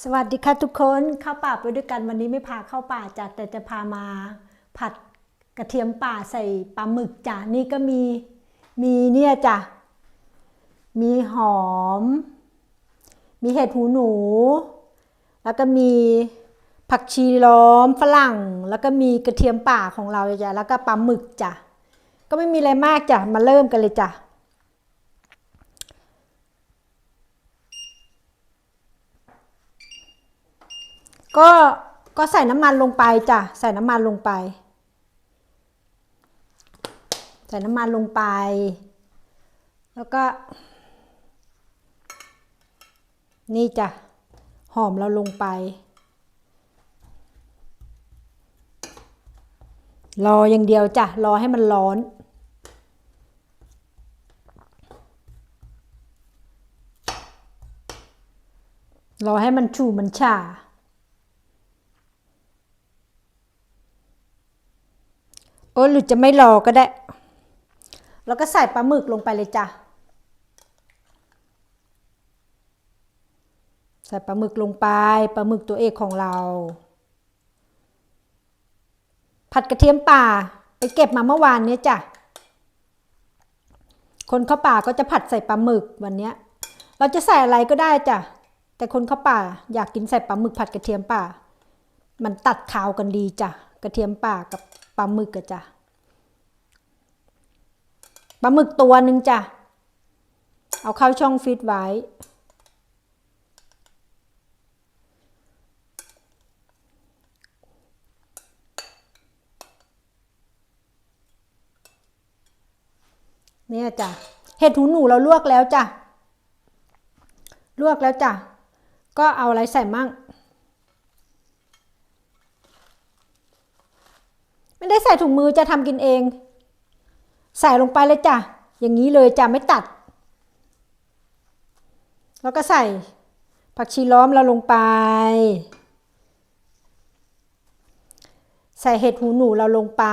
สวัสดีค่ะทุกคนเข้าป่าไปด้วยกันวันนี้ไม่พาเข้าป่าจ้ะแต่จะพามาผัดกระเทียมป่าใส่ปลาหมึกจ้ะนี่ก็มีมีเนี่ยจ้ะมีหอม มีเห็ดหูหนู แล้วก็มีผักชีล้อมฝรั่ง แล้วก็มีกระเทียมป่าของเราจ้ะแล้วก็ปลาหมึกจ้ะก็ไม่มีอะไรมากจ้ะมาเริ่มกันเลยจ้ะ ก็ก็ใส่น้ำมันลงไปจ้ะใส่น้ำมันลงไป ใส่น้ำมันลงไป แล้วก็ นี่จ้ะหอมเราลงไป รออย่างเดียวจ้ะรอให้มันร้อนรอให้มันชูมันชา โอ้หรือจะไม่รอก็ได้ แล้วก็ใส่ปลาหมึกลงไปเลยจ้ะ ใส่ปลาหมึกลงไปปลาหมึกตัวเอกของเรา ผัดกระเทียมป่าไปเก็บมาเมื่อวานเนี้ยจ้ะ คนเข้าป่าก็จะผัดใส่ปลาหมึกวันเนี้ยเราจะใส่อะไรก็ได้จ้ะ แต่คนเข้าป่าอยากกินใส่ปลาหมึกผัดกระเทียมป่า มันตัดขาวกันดีจ้ะ กระเทียมป่ากับ ปลาหมึกอะจ้ะปลาหมึกตัวหนึ่งจ้ะ เอาเข้าช่องฟิตไว้ เนี่ยจ้ะ เห็ดหูหนูเราลวกแล้วจ้ะ ลวกแล้วจ้ะ ก็เอาอะไรใส่มั่ง ไม่ได้ใส่ถุงมือจะทำกินเอง ใส่ลงไปเลยจ้ะ อย่างนี้เลยจ้ะไม่ตัด แล้วก็ใส่ผักชีล้อมเราลงไป ใส่เห็ดหูหนูเราลงไป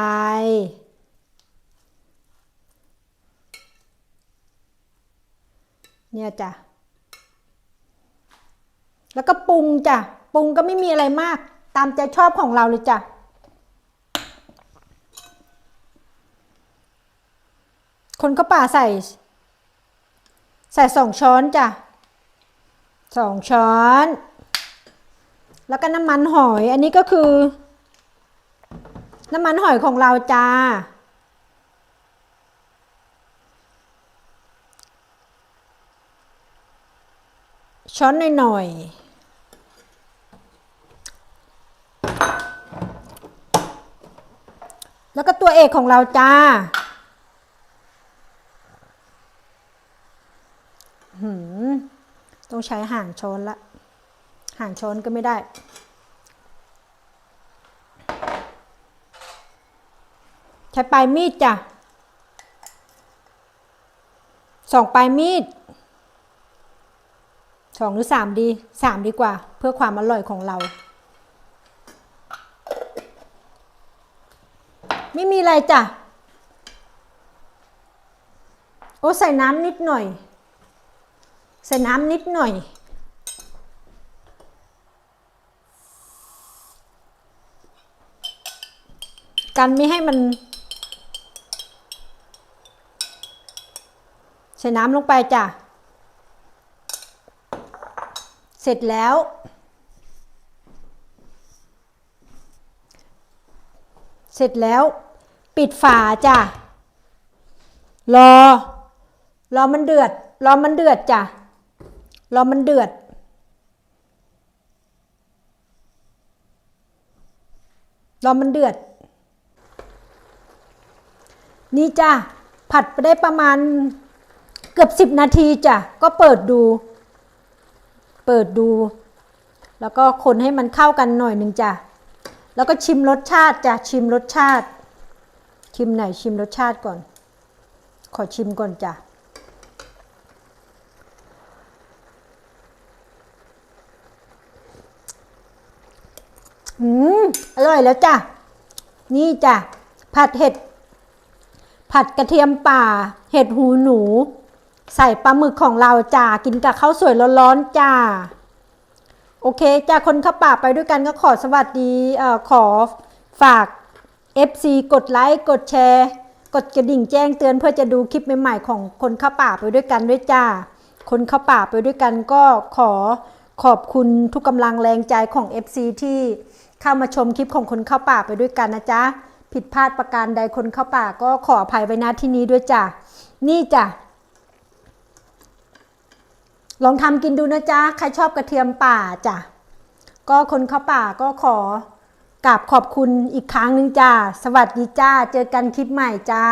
เนี่ยจ้ะ แล้วก็ปรุงจ้ะ ปรุงก็ไม่มีอะไรมาก ตามใจชอบของเราเลยจ้ะ คนเข้าป่าใส่ ใส่สองช้อนจ้ะสองช้อน แล้วก็น้ำมันหอย อันนี้ก็คือ น้ำมันหอยของเราจ้า ช้อนหน่อยๆ แล้วก็ตัวเอกของเราจ้า หืม ต้องใช้ห่างช้อนละ ห่างช้อนก็ไม่ได้ ใช้ปลายมีดจ้ะสองปลายมีดสองหรือสามดีสามดีกว่า เพื่อความอร่อยของเรา ไม่มีอะไรจ้ะ โอ้ใส่น้ำนิดหน่อย ใส่น้ำนิดหน่อย กันไม่ให้มัน ใส่น้ำลงไปจ้ะ เสร็จแล้ว เสร็จแล้ว ปิดฝาจ้ะ รอ รอมันเดือด รอมันเดือดจ้ะ รอมันเดือด รอมันเดือด นี่จ้ะ ผัดไปได้ประมาณเกือบสิบนาทีจ้ะ ก็เปิดดู เปิดดู แล้วก็คนให้มันเข้ากันหน่อยหนึ่งจ้ะ แล้วก็ชิมรสชาติจ้ะ ชิมรสชาติ ชิมไหนชิมรสชาติก่อน ขอชิมก่อนจ้ะ อืมอร่อยแล้วจ้ะ นี่จ้ะ ผัดเห็ด ผัดกระเทียมป่า เห็ดหูหนู ใส่ปลาหมึกของเราจ้ากินกับข้าวสวยร้อนๆจ้าโอเคจ้าคนข้าป่าไปด้วยกันก็ขอสวัสดีเอ่อขอฝาก FC กดไลค์ กดแชร์ กดกระดิ่งแจ้งเตือนเพื่อจะดูคลิปใหม่ๆของคนข้าป่าไปด้วยกันด้วยจ้า คนข้าป่าไปด้วยกันก็ขอขอบคุณทุกกำลังแรงใจของ FC ที่ เข้ามาชมคลิปของคนเข้าป่าไปด้วยกันนะจ๊ะ ผิดพลาดประการใดคนเข้าป่าก็ขออภัยไว้ณที่นี้ด้วยจ้ะ นี่จ้ะ ลองทำกินดูนะจ๊ะ ใครชอบกระเทียมป่าจ้ะ ก็คนเข้าป่าก็ขอกราบขอบคุณอีกครั้งหนึ่งจ้า สวัสดีจ้า เจอกันคลิปใหม่จ้า